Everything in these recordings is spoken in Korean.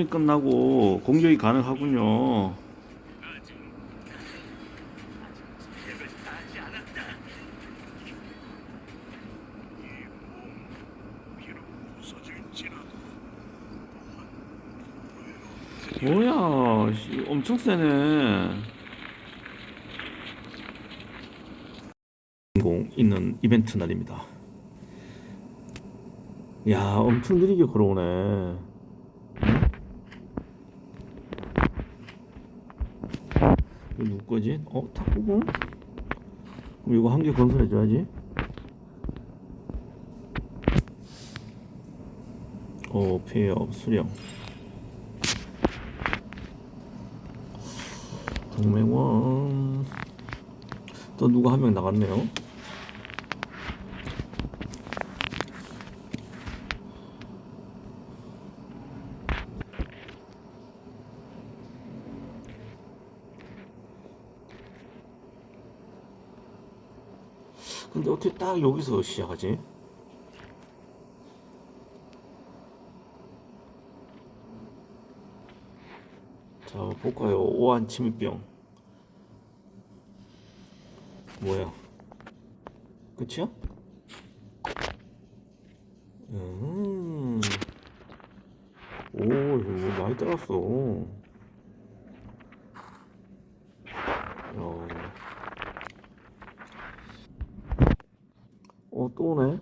이 끝나고 공격이 가능하군요. 뭐야, 씨, 엄청 세네. 공 있는 이벤트 날입니다. 야, 엄청 느리게 걸어오네. 이거 누구 거지? 어, 탁구공? 그럼 이거 한 개 건설해줘야지. 오, 폐업, 수령. 동맹원. 또 누가 한 명 나갔네요. 근데 어떻게 딱 여기서 시작하지? 자, 볼까요? 오한 침입병. 뭐야? 끝이야? 음. 오, 이거 뭐 많이 따랐어. 야. 어, 또 오네.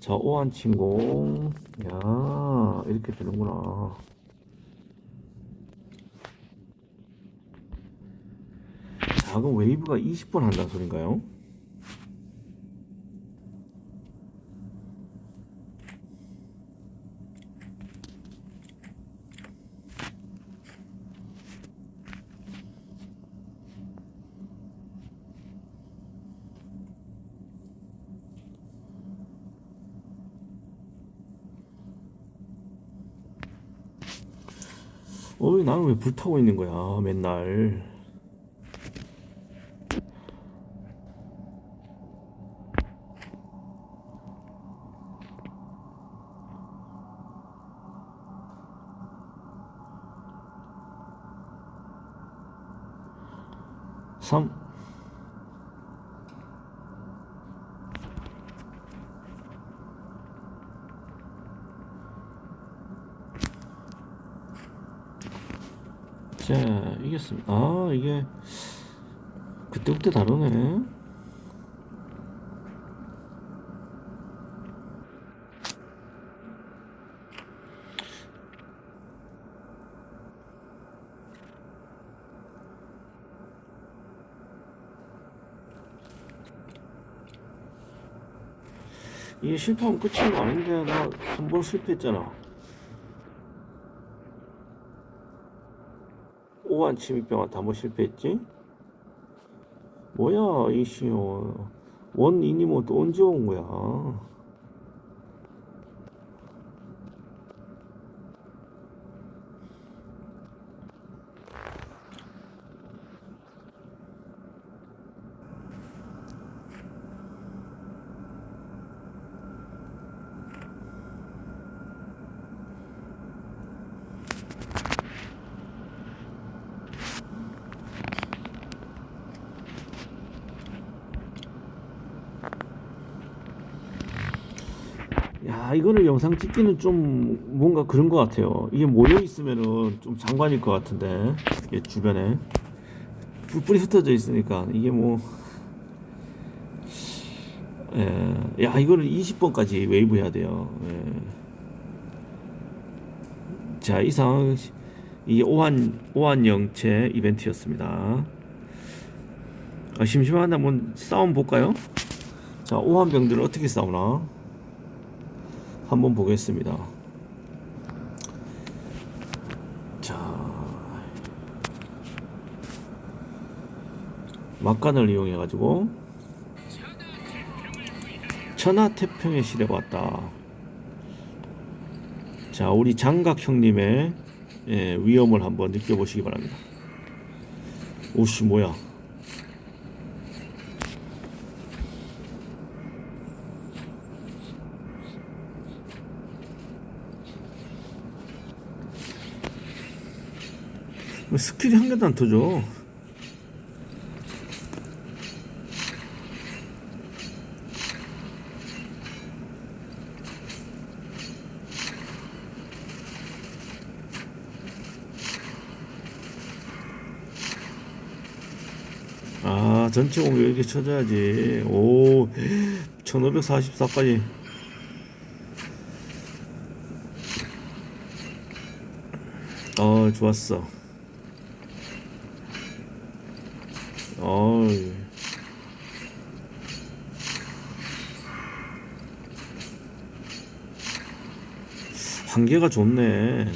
자, 오한 침공. 야, 이렇게 되는구나. 자, 그럼 웨이브가 20번 한다는 소린가요? 어, 나는 왜 불타고 있는 거야, 맨날. 자, 이겼습니다. 아, 이게 그때그때 다르네. 이게 실패하면 끝인 거 아닌데 나 한 번 실패했잖아. 오한 침입병한테 한번 실패했지? 뭐야 이시오 원 이니모 또 언제 온 거야? 야 이거를 영상 찍기는 좀 뭔가 그런 것 같아요. 이게 모여 있으면은 좀 장관일 것 같은데 이게 주변에 뿔뿔이 흩어져 있으니까 이게 뭐. 예, 야 이거를 20번까지 웨이브 해야 돼요. 예. 자 이상 이게 오한 오한 영체 이벤트였습니다. 아, 한번 싸움 볼까요? 자 오한 병들은 어떻게 싸우나? 한번 보겠습니다. 자, 막간을 이용해 가지고 천하태평의 시대가 왔다. 자, 우리 장각 형님의 예, 위험을 한번 느껴보시기 바랍니다. 오씨 뭐야? 스킬이 한 개도 안 터져. 아, 전체 공격 이렇게 쳐줘야지. 오, 1544까지. 어, 좋았어. 어, 한계가 좋네.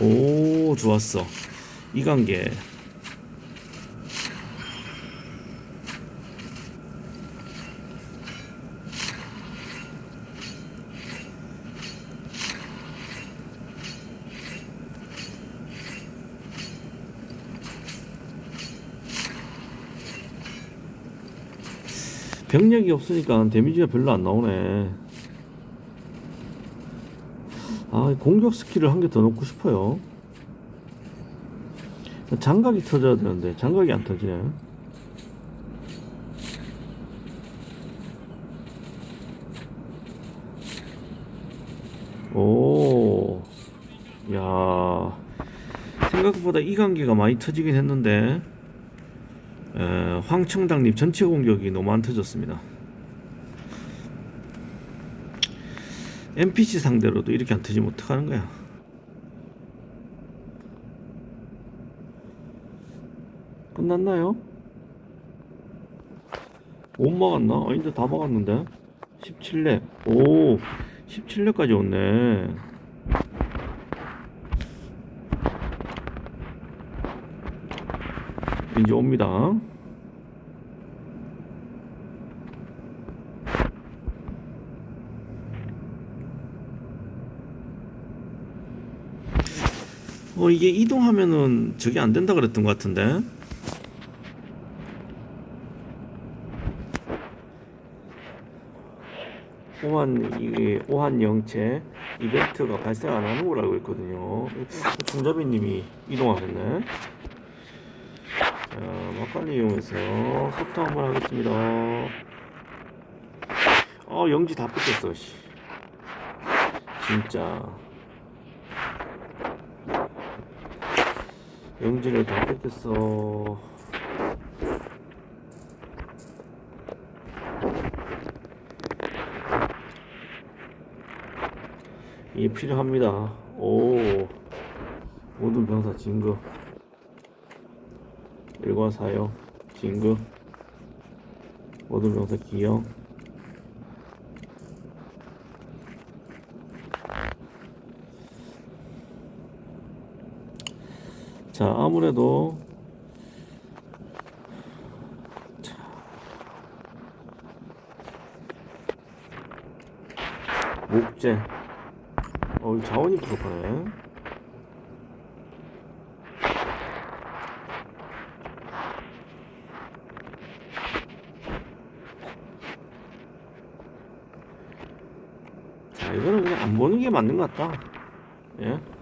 오, 좋았어. 이 관계. 병력이 없으니까 데미지가 별로 안 나오네. 아, 공격 스킬을 한 개 더 넣고 싶어요. 장각이 터져야 되는데, 장각이 안 터지네. 오, 야, 생각보다 이 관계가 많이 터지긴 했는데, 에, 황청당님 전체 공격이 너무 안 터졌습니다. NPC 상대로도 이렇게 안 터지면 어떡하는 거야? 끝났나요? 못 막았나? 아닌데 다 막았는데 17렙 오 17렙까지 왔네 이제 옵니다 어 이게 이동하면은 저게 안 된다 그랬던 것 같은데 오한 이 오한 영체 이벤트가 발생 안 하는 걸 알고 있거든요. 종잡이님이 이동하셨네. 자, 막걸리 이용해서 소통 한번 하겠습니다. 어 영지 다 뺏겼어. 씨. 진짜. 영지를 다 뺏겼어. 이게 필요합니다. 오, 모든 병사 진급. 일과 사형, 진급. 모든 병사 기형. 자, 아무래도 자. 목재 어, 이 자원이 부족하네. 자, 이거는 그냥 안 보는 게 맞는 것 같다. 예.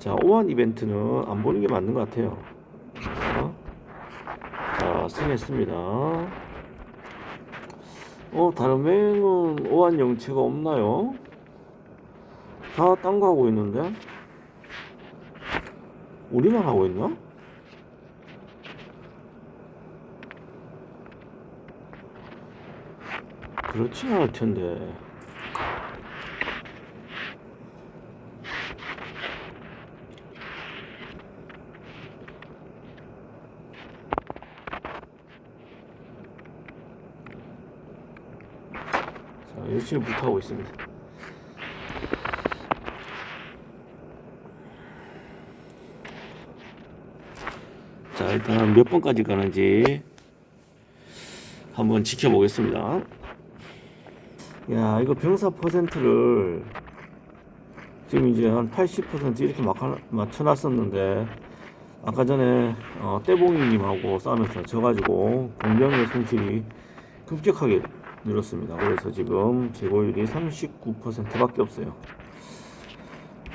자, 5안 이벤트는 안 보는 게 맞는 것 같아요. 어? 자, 승했습니다. 어, 다른 맹은 오한 영체가 없나요? 다 딴 거 하고 있는데? 우리만 하고 있나? 그렇지 않을 텐데. 자, 열심히 붙하고 있습니다. 자, 일단 몇 번까지 가는지 한번 지켜보겠습니다. 야, 이거 병사 퍼센트를 지금 이제 한 80% 이렇게 막 맞춰놨었는데 아까 전에 어, 떼봉이님하고 싸우면서 져가지고 공병의 손실이 급격하게 늘었습니다. 그래서 지금 재고율이 39%밖에 없어요.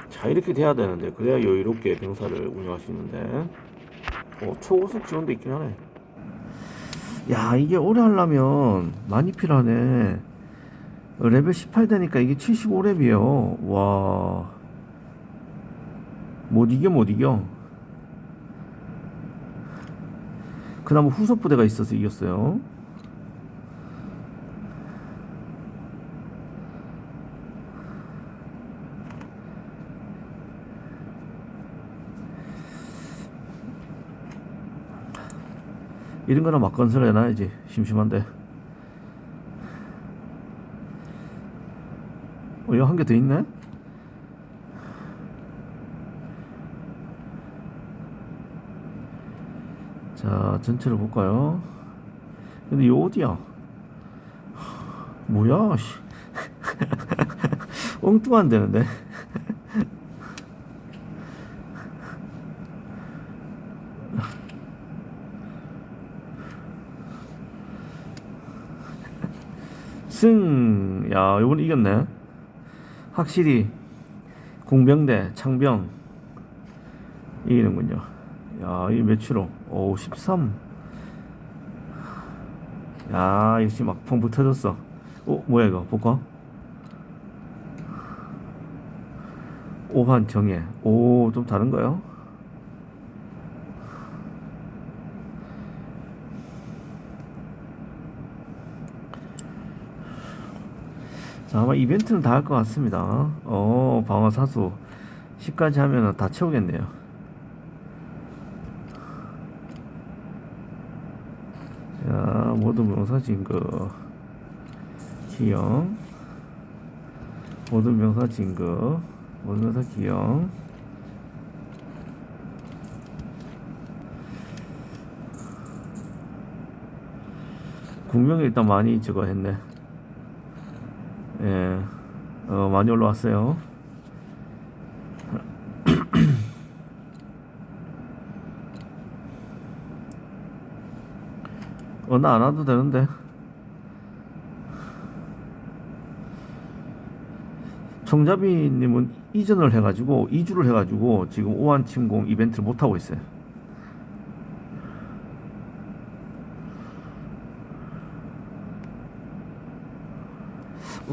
자 이렇게 돼야 되는데 그래야 여유롭게 병사를 운영할 수 있는데 어, 초고속 지원도 있긴 하네. 야 이게 오래 하려면 많이 필요하네. 레벨 18 되니까 이게 75렙이에요. 와. 못 이겨, 못 이겨. 그나마 후속 부대가 있어서 이겼어요. 이런 거나 막 건설해 놔야지. 심심한데. 어, 여기 한개 더 있네? 자, 전체를 볼까요? 근데 이거 어디야? 뭐야, 씨. 엉뚱한 데는데? 승, 야, 이번 이겼네. 확실히 공병대 창병 이기는군요. 야, 이 매출로 오, 13. 야, 역시 막펑 붙어졌어. 어, 뭐야 이거? 볼까? 오반 정예. 오, 좀 다른가요? 자, 아마 이벤트는 다 할 것 같습니다. 어, 방어 사수 10까지 하면 다 채우겠네요. 자, 모두 명사 진거 기영 모두 명사 진거 모두 명사 기영 국명이 일단 많이 저거 했네. 예, 어, 많이 올라왔어요. 어, 나 안 와도 되는데. 청자비님은 이전을 해가지고, 이주를 해가지고, 지금 오한 침공 이벤트를 못하고 있어요.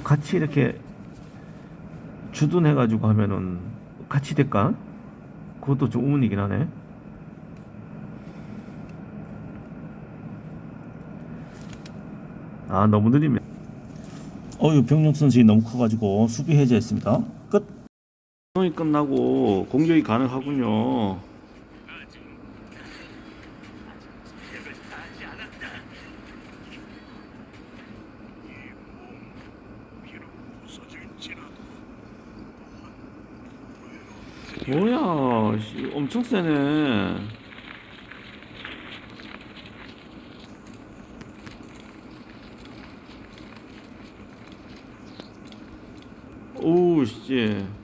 같이 이렇게 주둔해 가지고 하면은 같이 될까? 그것도 좀 의문이긴 하네. 아 너무 느리면. 어유 병력 선수이 너무 커가지고 수비 해제했습니다. 끝. 공격이 끝나고 공격이 가능하군요. 뭐야, 씨, 엄청 세네. 오우, 씨.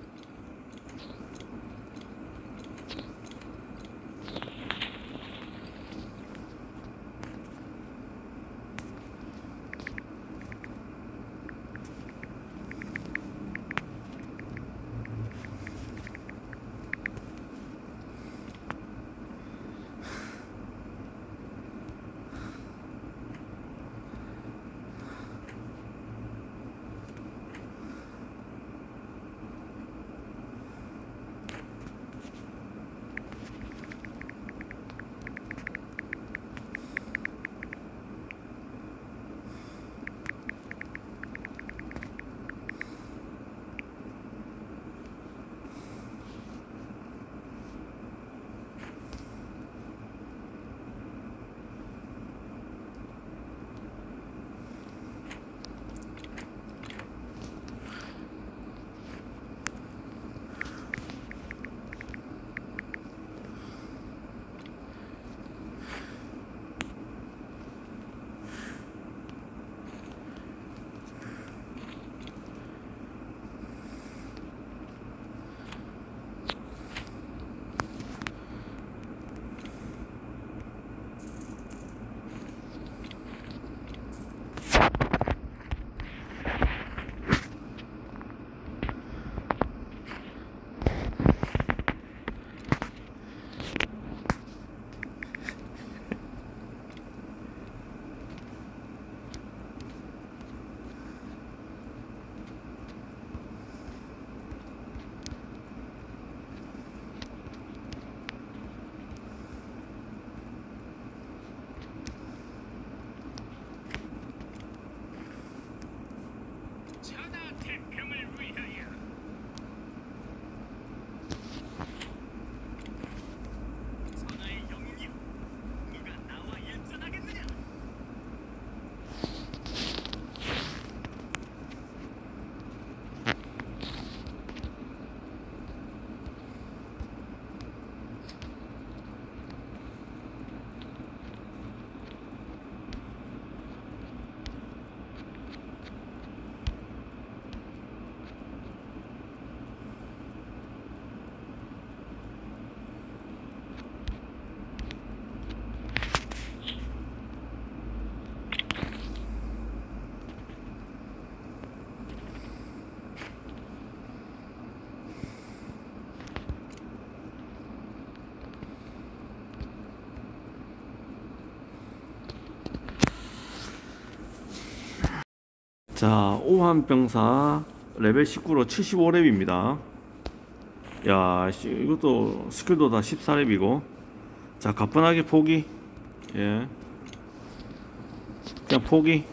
오한병사 레벨 19로 75렙입니다. 야, 씨, 이것도 스킬도 다 14렙이고. 자, 가뿐하게 포기. 예. 그냥 포기.